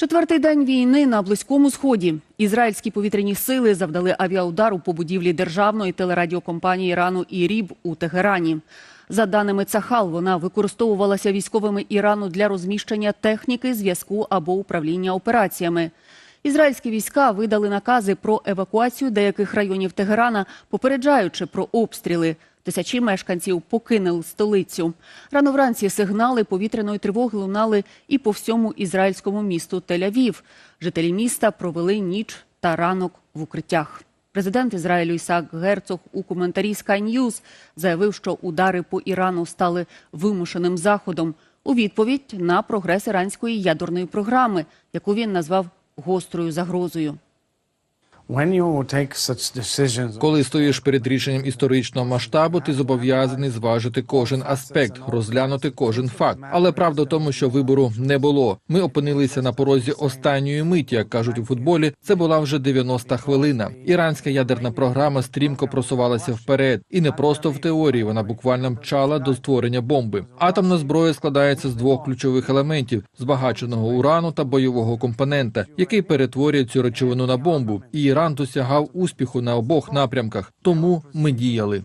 Четвертий день війни на близькому сході. Ізраїльські повітряні сили завдали авіаудару по будівлі державної телерадіокомпанії Ірану «Іріб» у Тегерані. За даними Цахал, вона використовувалася військовими Ірану для розміщення техніки, зв'язку або управління операціями. Ізраїльські війська видали накази про евакуацію деяких районів Тегерана, попереджаючи про обстріли. Тисячі мешканців покинули столицю. Рано вранці сигнали повітряної тривоги лунали і по всьому ізраїльському місту Тель-Авів. Жителі міста провели ніч та ранок в укриттях. Президент Ізраїлю Ісак Герцог у коментарі Sky News заявив, що удари по Ірану стали вимушеним заходом у відповідь на прогрес іранської ядерної програми, яку він назвав гострою загрозою. Коли стоїш перед рішенням історичного масштабу, ти зобов'язаний зважити кожен аспект, розглянути кожен факт. Але правда в тому, що вибору не було. Ми опинилися на порозі останньої миті, як кажуть у футболі. Це була вже 90-та хвилина. Іранська ядерна програма стрімко просувалася вперед, і не просто в теорії. Вона буквально мчала до створення бомби. Атомна зброя складається з двох ключових елементів: збагаченого урану та бойового компонента, який перетворює цю речовину на бомбу. І Іран досягав успіху на обох напрямках. Тому ми діяли.